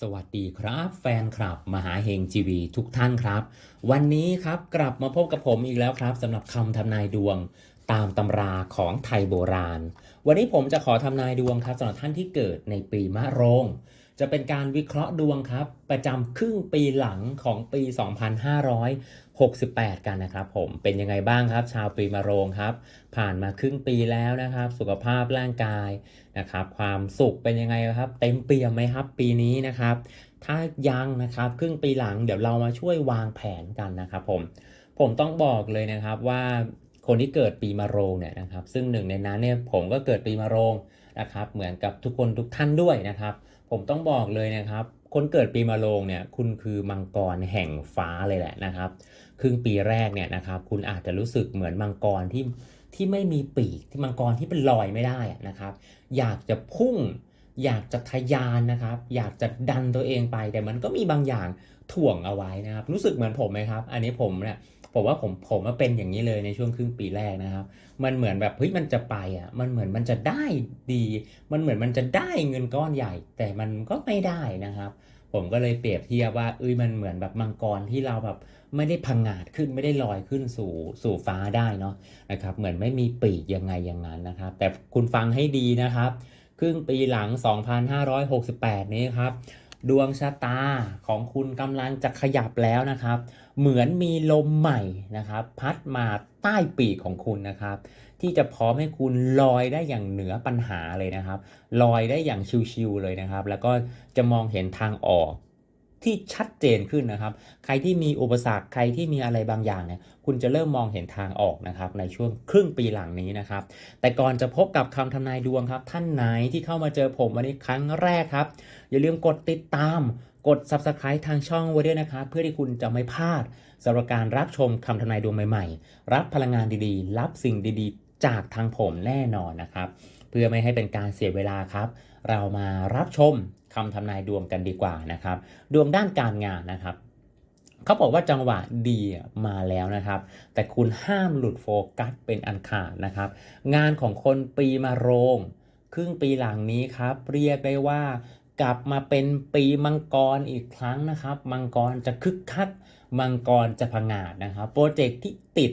สวัสดีครับแฟนคลับมหาเฮงจีวีทุกท่านครับ วันนี้ครับกลับมาพบกับผมอีกแล้วครับสำหรับคำทำนายดวงตามตำราของไทยโบราณ วันนี้ผมจะขอทำนายดวงครับสำหรับท่านที่เกิดในปีมะโรง จะเป็นการวิเคราะห์ดวงครับ ประจำครึ่งปีหลังของปี 2568 กันนะครับผมเป็นยังไงบ้างครับ ชาวปีมะโรงครับ ผ่านมาครึ่งปีแล้วนะครับ สุขภาพร่างกายนะครับ ความสุขเป็นยังไงครับ เต็มเปี่ยมไหมครับ ปีนี้นะครับ ถ้ายังนะครับครึ่งปีหลังเดี๋ยวเรามาช่วยวางแผนกันนะครับผมผมต้องบอกเลยนะครับว่าคนที่เกิดปีมะโรงเนี่ยนะครับ ซึ่งหนึ่งในนั้นเนี่ยผมก็เกิดปีมะโรงนะครับ เหมือนกับทุกคนทุกท่านด้วยนะครับ ผมต้องบอกเลยนะครับ คนเกิดปีมะโรงเนี่ยคุณคือมังกรแห่งฟ้าเลยแหละนะครับ ครึ่งปีแรกเนี่ยนะครับ คุณอาจจะรู้สึกเหมือนมังกรที่ที่ไม่มีปีกที่มังกรที่เป็นลอยไม่ได้นะครับ อยากจะพุ่ง อยากจะทะยานนะครับ อยากจะดันตัวเองไปแต่มันก็มีบางอย่างถ่วงเอาไว้นะครับ รู้สึกเหมือนผมไหมครับ อันนี้ผมเนี่ย ผมว่าผมผมมาเป็นอย่างนี้เลยในช่วงครึ่งปีแรกนะครับ มันเหมือนแบบเฮ้ยมันจะไปอะ มันเหมือนมันจะได้ดี มันเหมือนมันจะได้เงินก้อนใหญ่ แต่มันก็ไม่ได้นะครับ ผมก็เลยเปรียบเทียบว่าเอ้ยมันเหมือนแบบมังกรที่เราแบบไม่ได้พังงาดขึ้นไม่ได้ลอยขึ้นสู่สู่ฟ้าได้เนาะนะครับ เหมือนไม่มีปีกยังไงอย่างนั้นนะครับ แต่คุณฟังให้ดีนะครับ ครึ่งปีหลัง 2568 นี้ครับ ดวงชะตาของคุณกำลังจะขยับแล้วนะครับ เหมือนมีลมใหม่นะครับ พัดมาใต้ปีกของคุณนะครับ ที่จะพร้อมให้คุณลอยได้อย่างเหนือปัญหาเลยนะครับ ลอยได้อย่างชิวๆเลยนะครับ แล้วก็จะมองเห็นทางออก ที่ชัดเจนขึ้นนะครับ ใครที่มีอุปสรรคใครที่มีอะไรบางอย่างเนี่ยคุณจะเริ่มมองเห็นทางออกนะครับในช่วงครึ่งปีหลังนี้นะครับ แต่ก่อนจะพบกับคำทำนายดวงครับ ท่านไหนที่เข้ามาเจอผมวันนี้ครั้งแรกครับ อย่าลืมกดติดตามกด subscribe ทางช่องไว้ด้วยนะครับ เพื่อที่คุณจะไม่พลาดสำหรับการรับชมคำทำนายดวงใหม่ ๆ รับพลังงานดีๆ รับสิ่งดีๆ จากทางผมแน่นอนนะครับ เพื่อไม่ให้เป็นการเสียเวลาครับ เรามารับชมคำทำนายดวงกันดีกว่านะครับ ดวงด้านการงานนะครับเขาบอกว่าจังหวะดีมาแล้วนะครับ แต่คุณห้ามหลุดโฟกัสเป็นอันขาดนะครับ งานของคนปีมาโรง ครึ่งปีหลังนี้ครับ เรียกได้ว่ากลับมาเป็นปีมังกรอีกครั้งนะครับ มังกรจะคึกคัก มังกรจะผงาดนะครับ โปรเจกต์ที่ติด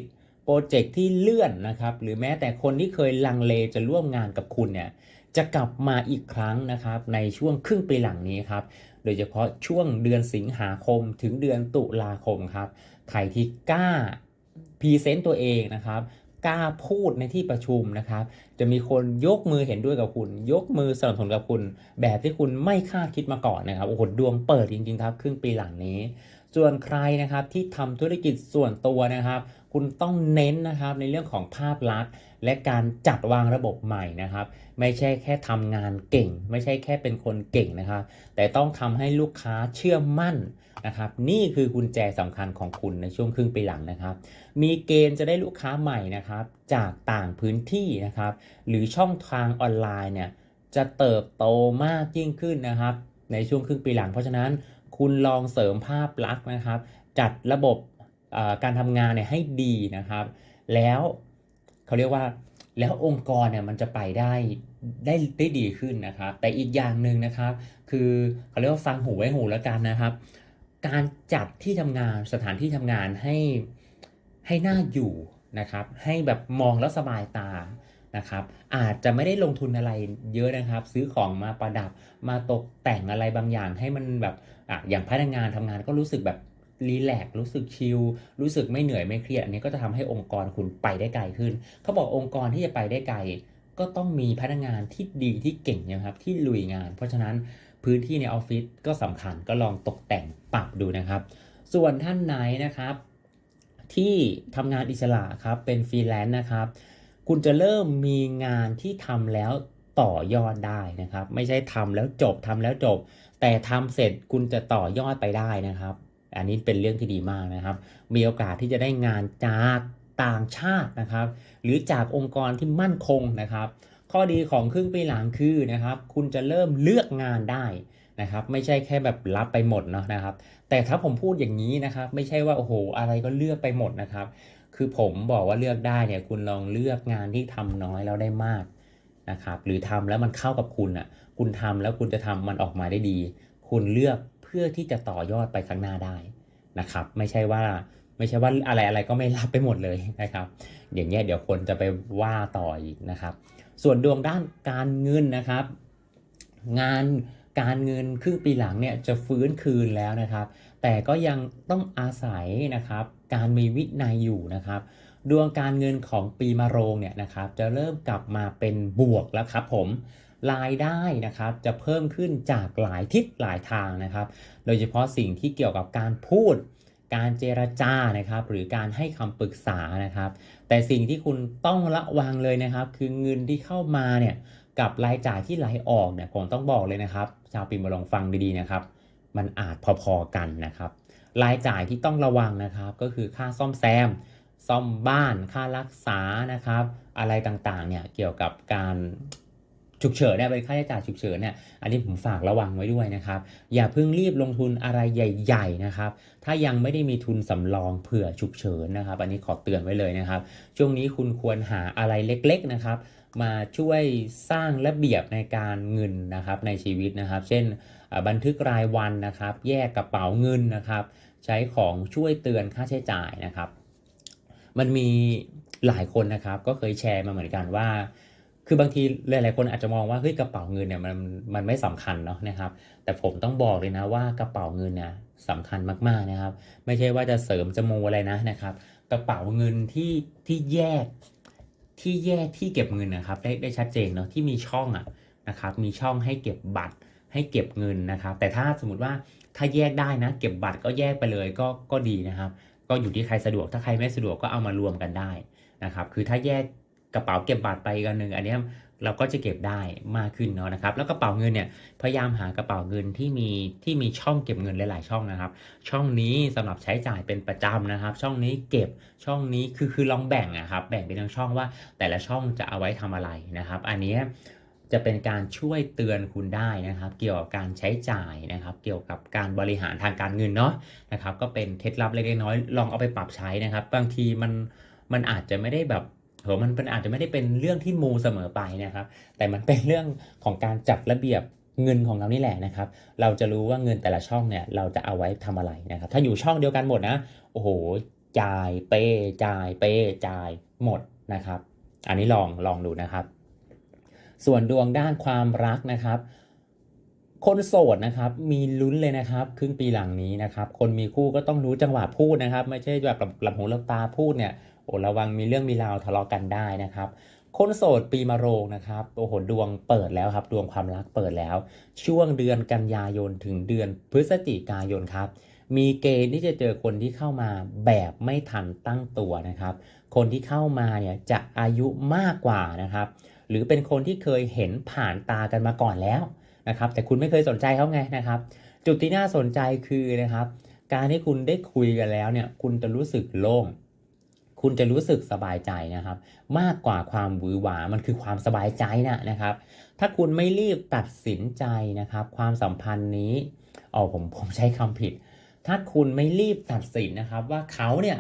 รเจกต์ที่เลื่อนนะครับ หรือแม้แต่คนที่เคยลังเลจะร่วมงานกับคุณเนี่ยจะกลับมาอีกครั้งนะครับในช่วงครึ่งปีหลังนี้ครับ โดยเฉพาะช่วงเดือนสิงหาคมถึงเดือนตุลาคมครับ ใครที่กล้าพรีเซนต์ตัวเองนะครับกล้าพูดในที่ประชุมนะครับ จะมีคนยกมือเห็นด้วยกับคุณ ยกมือสนับสนุนกับคุณ แบบที่คุณไม่คาดคิดมาก่อนนะครับโอ้โหดวงเปิดจริงๆครับ ครึ่งปีหลังนี้ ส่วนใครนะครับที่ทำธุรกิจส่วนตัวนะครับ คุณต้องเน้นนะครับในเรื่องของภาพลักษณ์ และการจัดวางระบบใหม่นะครับ ไม่ใช่แค่ทำงานเก่ง ไม่ใช่แค่เป็นคนเก่งนะครับ แต่ต้องทำให้ลูกค้าเชื่อมั่นนะครับ นี่คือกุญแจสำคัญของคุณในช่วงครึ่งปีหลังนะครับ มีเกณฑ์จะได้ลูกค้าใหม่นะครับ จากต่างพื้นที่นะครับ หรือช่องทางออนไลน์เนี่ยจะเติบโตมากยิ่งขึ้นนะครับ ในช่วงครึ่งปีหลังเพราะฉะนั้น คุณลองเสริมภาพลักษณ์นะครับ จัดระบบการทำงานเนี่ยให้ดีนะครับ แล้วเขาเรียกว่าแล้วองค์กรเนี่ยมันจะไปได้ได้ได้ดีขึ้นนะครับ แต่อีกอย่างหนึ่งนะครับ คือเขาเรียกว่าฟังหูไว้หูแล้วกันนะครับ การจัดที่ทำงานสถานที่ทำงานให้ให้น่าอยู่นะครับ ให้แบบมองแล้วสบายตา นะครับ อาจจะไม่ได้ลงทุนอะไรเยอะนะครับ ซื้อของมาประดับมาตกแต่งอะไรบางอย่างให้มันแบบอะอย่างพนักงานทำงานก็รู้สึกแบบรีแลกซ์รู้สึกชิลรู้สึกไม่เหนื่อยไม่เครียดอันนี้ก็จะทำให้องค์กรคุณไปได้ไกลขึ้น เขาบอกองค์กรที่จะไปได้ไกลก็ต้องมีพนักงานที่ดีที่เก่งนะครับที่ลุยงาน เพราะฉะนั้นพื้นที่ในออฟฟิศก็สำคัญก็ลองตกแต่งปรับดูนะครับ ส่วนท่านไหนนะครับ ที่ทำงานอิสระครับเป็นฟรีแลนซ์นะครับ คุณจะเริ่มมีงานที่ทำแล้วต่อยอดได้นะครับ ไม่ใช่ทำแล้วจบทำแล้วจบ แต่ทำเสร็จคุณจะต่อยอดไปได้นะครับ อันนี้เป็นเรื่องที่ดีมากนะครับ มีโอกาสที่จะได้งานจากต่างชาตินะครับ หรือจากองค์กรที่มั่นคงนะครับ ข้อดีของครึ่งปีหลังคือนะครับ คุณจะเริ่มเลือกงานได้นะครับ ไม่ใช่แค่แบบรับไปหมดเนาะนะครับ แต่ถ้าผมพูดอย่างนี้นะครับ ไม่ใช่ว่าโอ้โหอะไรก็เลือกไปหมดนะครับ คือผมบอกว่าเลือกได้เนี่ยคุณลองเลือกงานที่ทำน้อยแล้วได้มากนะครับหรือทำแล้วมันเข้ากับคุณอะคุณทำแล้วคุณจะทำมันออกมาได้ดี คุณเลือกเพื่อที่จะต่อยอดไปข้างหน้าได้นะครับ ไม่ใช่ว่าไม่ใช่ว่าอะไรอะไรก็ไม่รับไปหมดเลยนะครับ อย่างเงี้ยเดี๋ยวคนจะไปว่าต่ออีกนะครับ ส่วนดวงด้านการเงินนะครับ งานการเงินครึ่งปีหลังเนี่ยจะฟื้นคืนแล้วนะครับ แต่ก็ยังต้องอาศัยนะครับการมีวินัยอยู่นะครับดวงการเงินของปีมะโรงเนี่ยนะครับจะเริ่มกลับมาเป็นบวกแล้วครับผมรายได้นะครับจะเพิ่มขึ้นจากหลายทิศหลายทางนะครับ โดยเฉพาะสิ่งที่เกี่ยวกับการพูด การเจรจานะครับ หรือการให้คำปรึกษานะครับ แต่สิ่งที่คุณต้องระวังเลยนะครับ คือเงินที่เข้ามาเนี่ยกับรายจ่ายที่ไหลออกเนี่ยผมต้องบอกเลยนะครับ ชาวปีมะโรงฟังดีๆนะครับ มันอาจพอๆกันนะครับ รายจ่ายที่ต้องระวังนะครับก็คือค่าซ่อมแซม ซ่อมบ้าน ค่ารักษานะครับ อะไรต่างๆเนี่ยเกี่ยวกับการฉุกเฉินเนี่ยเป็นค่าใช้จ่ายฉุกเฉินเนี่ยอันนี้ผมฝากระวังไว้ด้วยนะครับ อย่าเพิ่งรีบลงทุนอะไรใหญ่ ๆนะครับ ถ้ายังไม่ได้มีทุนสำรองเผื่อฉุกเฉินนะครับ อันนี้ขอเตือนไว้เลยนะครับ ช่วงนี้คุณควรหาอะไรเล็ก ๆนะครับ มาช่วยสร้างระเบียบในการเงินนะครับในชีวิตนะครับ เช่นบันทึกรายวันนะครับ แยกกระเป๋าเงินนะครับ ใช้ของช่วยเตือนค่าใช้จ่ายนะครับ มันมีหลายคนนะครับ ก็เคยแชร์มาเหมือนกันว่า คือบางทีหลายๆคนอาจจะมองว่าเฮ้ยกระเป๋าเงินเนี่ยมันมันไม่สำคัญเนาะนะครับ แต่ผมต้องบอกเลยนะว่ากระเป๋าเงินเนี่ยสำคัญมากๆนะครับ ไม่ใช่ว่าจะเสริมจะโมอะไรนะนะครับ กระเป๋าเงินที่ที่แยก ที่แยกที่เก็บเงินนะครับ ได้ได้ชัดเจนเนาะที่มีช่องอะนะครับมีช่องให้เก็บบัตรให้เก็บเงินนะครับ แต่ถ้าสมมติว่าถ้าแยกได้นะ เก็บบัตรก็แยกไปเลยก็ก็ดีนะครับ ก็อยู่ที่ใครสะดวกถ้าใครไม่สะดวกก็เอามารวมกันได้นะครับ คือถ้าแยกกระเป๋าเก็บบัตรไปกันหนึ่งอันเนี้ย เราก็จะเก็บได้มากขึ้นเนาะนะครับ แล้วกระเป๋าเงินเนี่ยพยายามหากระเป๋าเงินที่มีที่มีช่องเก็บเงินหลาย ๆ ช่องนะครับ ช่องนี้สำหรับใช้จ่ายเป็นประจำนะครับ ช่องนี้เก็บช่องนี้คือคือลองแบ่งอะครับ แบ่งเป็นทั้งช่องว่าแต่ละช่องจะเอาไว้ทำอะไรนะครับ อันนี้จะเป็นการช่วยเตือนคุณได้นะครับ เกี่ยวกับการใช้จ่ายนะครับ เกี่ยวกับการบริหารทางการเงินเนาะนะครับ ก็เป็นเคล็ดลับเล็กๆน้อยๆลองเอาไปปรับใช้นะครับ บางทีมันมันอาจจะไม่ได้แบบ โหมันเป็นอาจจะไม่ได้เป็นเรื่องที่มูเสมอไปนะครับ แต่มันเป็นเรื่องของการจัดระเบียบเงินของเรานี่แหละนะครับ เราจะรู้ว่าเงินแต่ละช่องเนี่ยเราจะเอาไว้ทำอะไรนะครับ ถ้าอยู่ช่องเดียวกันหมดนะ โอ้โห จ่ายเปย์จ่ายเปย์จ่ายหมดนะครับ อันนี้ลองลองดูนะครับ ส่วนดวงด้านความรักนะครับ คนโสดนะครับมีลุ้นเลยนะครับ ครึ่งปีหลังนี้นะครับ คนมีคู่ก็ต้องรู้จังหวะพูดนะครับ ไม่ใช่แบบหลับหูหลับตาพูดเนี่ย โอ้ระวังมีเรื่องมีราวทะเลาะกันได้นะครับ คนโสดปีมะโรงนะครับโอ้โหดวงเปิดแล้วครับ ดวงความรักเปิดแล้ว ช่วงเดือนกันยายนถึงเดือนพฤศจิกายนครับ มีเกณฑ์ที่จะเจอคนที่เข้ามาแบบไม่ทันตั้งตัวนะครับ คนที่เข้ามาเนี่ยจะอายุมากกว่านะครับ หรือเป็นคนที่เคยเห็นผ่านตากันมาก่อนแล้วนะครับ แต่คุณไม่เคยสนใจเขาไงนะครับ จุดที่น่าสนใจคือนะครับ การที่คุณได้คุยกันแล้วเนี่ย คุณจะรู้สึกโล่ง คุณจะรู้สึกสบายใจนะครับ มากกว่าความหวือหวามันคือความสบายใจนะนะครับ ถ้าคุณไม่รีบตัดสินใจนะครับ ความสัมพันธ์นี้อ๋อผมผมใช้คำผิด ถ้าคุณไม่รีบตัดสินนะครับ ว่าเขาเนี่ย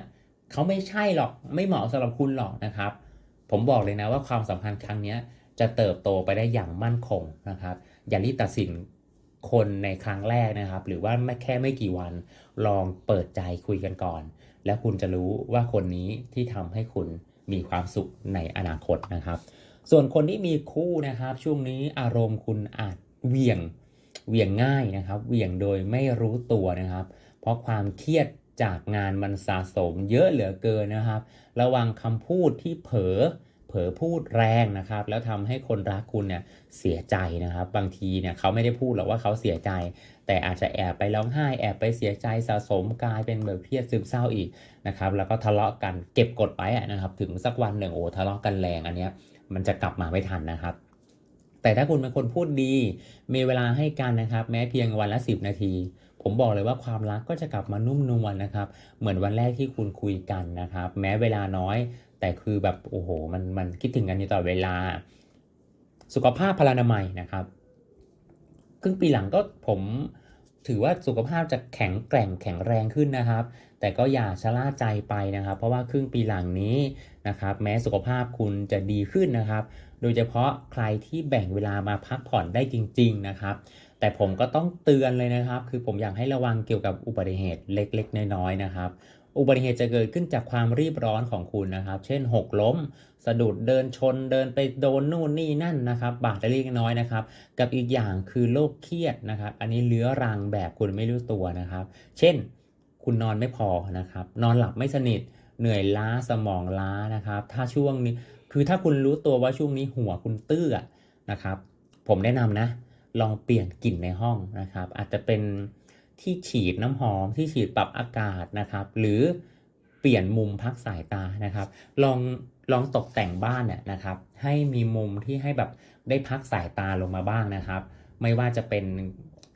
เขาไม่ใช่หรอกไม่เหมาะสำหรับคุณหรอกนะครับ ผมบอกเลยนะว่าความสัมพันธ์ครั้งนี้จะเติบโตไปได้อย่างมั่นคงนะครับ อย่ารีบตัดสินคนในครั้งแรกนะครับ หรือว่าไม่แค่ไม่กี่วันลองเปิดใจคุยกันก่อน แล้วคุณจะรู้ว่าคนนี้ที่ทำให้คุณมีความสุขในอนาคตนะครับ ส่วนคนที่มีคู่นะครับ ช่วงนี้อารมณ์คุณอาจเวี่ยงเวี่ยงง่ายนะครับเวี่ยงโดยไม่รู้ตัวนะครับ เพราะความเครียดจากงานมันสะสมเยอะเหลือเกินนะครับ ระวังคำพูดที่เผลอ เผลอพูดแรงนะครับ แล้วทำให้คนรักคุณเนี่ยเสียใจนะครับ บางทีเนี่ยเขาไม่ได้พูดหรอกว่าเขาเสียใจ แต่อาจจะแอบไปร้องไห้แอบไปเสียใจสะสมกลายเป็นแบบเครียดซึมเศร้าอีกนะครับแล้วก็ทะเลาะกันเก็บกดไว้นะครับ ถึงสักวันหนึ่งโอ้ทะเลาะกันแรงอันเนี้ยมันจะกลับมาไม่ทันนะครับแต่ถ้าคุณเป็นคนพูดดี มีเวลาให้กันนะครับ แม้เพียงวันละ 10 นาที ผมบอกเลยว่าความรักก็จะกลับมานุ่มนวลนะครับ เหมือนวันแรกที่คุณคุยกันนะครับ แม้เวลาน้อย แต่คือแบบโอ้โหมันมันคิดถึงกันอยู่ตลอดเวลา สุขภาพพลานามัยนะครับ ครึ่งปีหลังก็ผมถือว่าสุขภาพจะแข็งแกร่งแข็งแรงขึ้นนะครับ แต่ก็อย่าชะล่าใจไปนะครับ เพราะว่าครึ่งปีหลังนี้นะครับ แม้สุขภาพคุณจะดีขึ้นนะครับ โดยเฉพาะใครที่แบ่งเวลามาพักผ่อนได้จริง ๆนะครับ แต่ผมก็ต้องเตือนเลยนะครับ คือผมอยากให้ระวังเกี่ยวกับอุบัติเหตุเล็ก ๆ น้อยๆนะครับ อุบัติเหตุจะเกิดขึ้นจากความรีบร้อนของคุณนะครับ เช่นหกล้ม สะดุดเดินชนเดินไปโดนนู่นนี่นั่นนะครับ บาดเล็กน้อยนะครับ กับอีกอย่างคือโรคเครียดนะครับ อันนี้เลื้อรังแบบคุณไม่รู้ตัวนะครับ เช่น คุณนอนไม่พอนะครับ นอนหลับไม่สนิท เหนื่อยล้าสมองล้านะครับ ถ้าช่วงนี้คือถ้าคุณรู้ตัวว่าช่วงนี้หัวคุณตื้อนะครับ ผมแนะนำนะ ลองเปลี่ยนกลิ่นในห้องนะครับ อาจจะเป็น ที่ฉีดน้ำหอมที่ฉีดปรับอากาศนะครับ หรือเปลี่ยนมุมพักสายตานะครับ ลองลองตกแต่งบ้านเนี่ยนะครับ ให้มีมุมที่ให้แบบได้พักสายตาลงมาบ้างนะครับ ไม่ว่าจะเป็น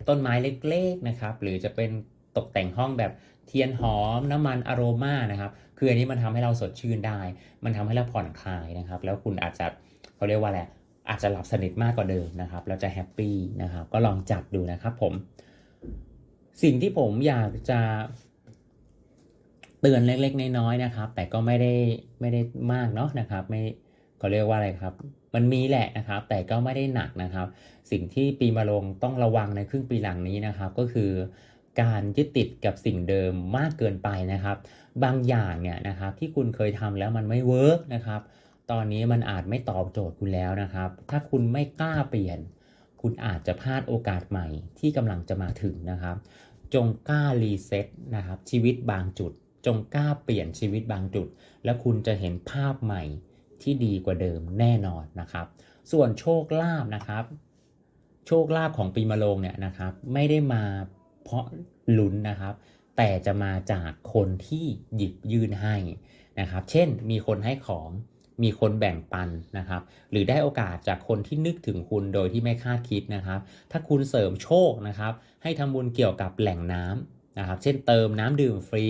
ต้นไม้เล็กๆนะครับ หรือจะเป็นตกแต่งห้องแบบเทียนหอมน้ำมันอโรมานะครับ คืออันนี้มันทำให้เราสดชื่นได้ มันทำให้เราผ่อนคลายนะครับ แล้วคุณอาจจะเขาเรียกว่าอะไรอาจจะหลับสนิทมากกว่าเดิมนะครับแล้วจะแฮปปี้นะครับ ก็ลองจัดดูนะครับผม สิ่งที่ผมอยากจะเตือนเล็กๆน้อยๆนะครับ แต่ก็ไม่ได้ไม่ได้มากเนาะนะครับ ไม่เขาเรียกว่าอะไรครับ มันมีแหละนะครับ แต่ก็ไม่ได้หนักนะครับ สิ่งที่ปีมะโรงต้องระวังในครึ่งปีหลังนี้นะครับ ก็คือการยึดติดกับสิ่งเดิมมากเกินไปนะครับ บางอย่างเนี่ยนะครับ ที่คุณเคยทำแล้วมันไม่เวิร์กนะครับ ตอนนี้มันอาจไม่ตอบโจทย์คุณแล้วนะครับ ถ้าคุณไม่กล้าเปลี่ยน คุณอาจจะพลาดโอกาสใหม่ที่กำลังจะมาถึงนะครับ จงกล้ารีเซ็ตนะครับ ชีวิตบางจุด จงกล้าเปลี่ยนชีวิตบางจุด แล้วคุณจะเห็นภาพใหม่ที่ดีกว่าเดิมแน่นอนนะครับ ส่วนโชคลาภนะครับ โชคลาภของปีมะโรงเนี่ยนะครับ ไม่ได้มาเพราะลุ้นนะครับ แต่จะมาจากคนที่หยิบยื่นให้นะครับ เช่นมีคนให้ของ มีคนแบ่งปันนะครับ หรือได้โอกาสจากคนที่นึกถึงคุณโดยที่ไม่คาดคิดนะครับ ถ้าคุณเสริมโชคนะครับ ให้ทำบุญเกี่ยวกับแหล่งน้ำนะครับ เช่นเติมน้ำดื่มฟรี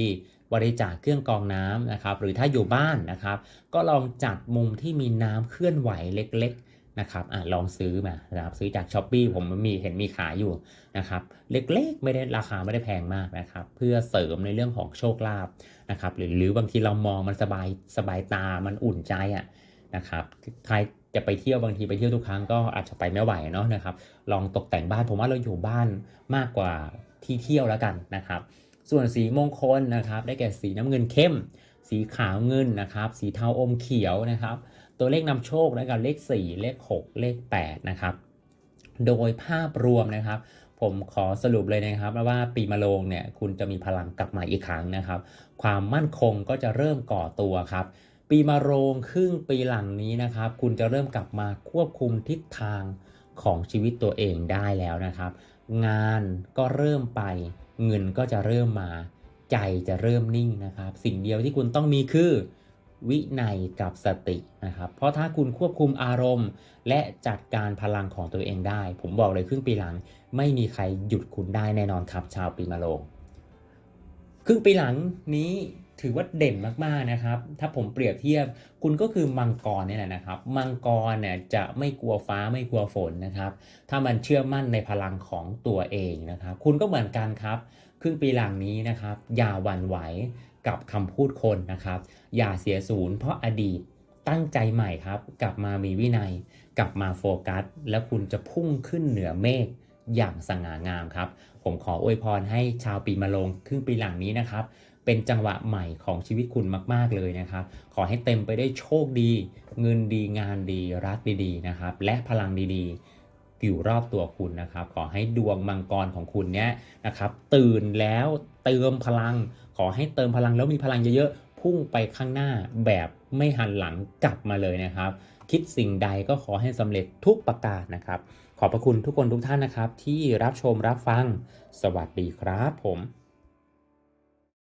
บริจาคเครื่องกรองน้ำนะครับ หรือถ้าอยู่บ้านนะครับ ก็ลองจัดมุมที่มีน้ำเคลื่อนไหวเล็กๆ นะครับอะลองซื้อมานะครับซื้อจากช้อปปีผมมันมีเห็นมีขายอยู่นะครับเล็กๆ ไม่ได้ราคาไม่ได้แพงมากนะครับเพื่อเสริมในเรื่องของโชคลาภนะครับหรือหรือบางทีเรามองมันสบายสบายตามันอุ่นใจอะนะครับใครจะไปเที่ยวบางทีไปเที่ยวทุกครั้งก็อาจจะไปไม่ไหวเนาะนะครับ ลองตกแต่งบ้านผมว่าเราอยู่บ้านมากกว่าที่เที่ยวแล้วกันนะครับ ส่วนสีมงคลนะครับ ได้แก่สีน้ำเงินเข้ม สีขาวเงินนะครับ สีเทาอมเขียวนะครับ ตัวเลขนำโชคแล้วกับเลข 4 เลข 6 เลข 8 นะครับ โดยภาพรวมนะครับ ผมขอสรุปเลยนะครับว่าปีมะโรงเนี่ยคุณจะมีพลังกลับมาอีกครั้งนะครับ ความมั่นคงก็จะเริ่มก่อตัวครับปีมะโรงครึ่งปีหลังนี้นะครับ คุณจะเริ่มกลับมาควบคุมทิศทางของชีวิตตัวเองได้แล้วนะครับ งานก็เริ่มไป เงินก็จะเริ่มมา ใจจะเริ่มนิ่งนะครับ สิ่งเดียวที่คุณต้องมีคือ วินัยกับสตินะครับ เพราะถ้าคุณควบคุมอารมณ์ และจัดการพลังของตัวเองได้ ผมบอกเลยครึ่งปีหลัง ไม่มีใครหยุดคุณได้แน่นอนครับ ชาวปีมะโรงครึ่งปีหลังนี้ถือว่าเด่นมากๆนะครับ ถ้าผมเปรียบเทียบคุณก็คือมังกรนี่แหละนะครับ มังกรเนี่ยจะไม่กลัวฟ้าไม่กลัวฝนนะครับ ถ้ามันเชื่อมั่นในพลังของตัวเองนะครับ คุณก็เหมือนกันครับ ครึ่งปีหลังนี้นะครับ อย่าหวั่นไหว กับคำพูดคนนะครับ อย่าเสียศูนย์เพราะอดีตตั้งใจใหม่ครับ กลับมามีวินัย กลับมาโฟกัส แล้วคุณจะพุ่งขึ้นเหนือเมฆอย่างสง่างามครับ ผมขออวยพรให้ชาวปีมะโรงครึ่งปีหลังนี้นะครับ เป็นจังหวะใหม่ของชีวิตคุณมาก ๆ เลยนะครับ ขอให้เต็มไปได้วยโชคดี เงินดีงานดีรักดีๆนะครับ และพลังดีๆ อยู่รอบตัวคุณนะครับ ขอให้ดวงมังกรของคุณเนี้ยนะครับ ตื่นแล้วเติมพลัง ขอให้เติมพลังแล้วมีพลังเยอะๆพุ่งไปข้างหน้าแบบไม่หันหลังกลับมาเลยนะครับ คิดสิ่งใดก็ขอให้สำเร็จทุกประการนะครับ ขอบพระคุณทุกคนทุกท่านนะครับ ที่รับชมรับฟัง สวัสดีครับผม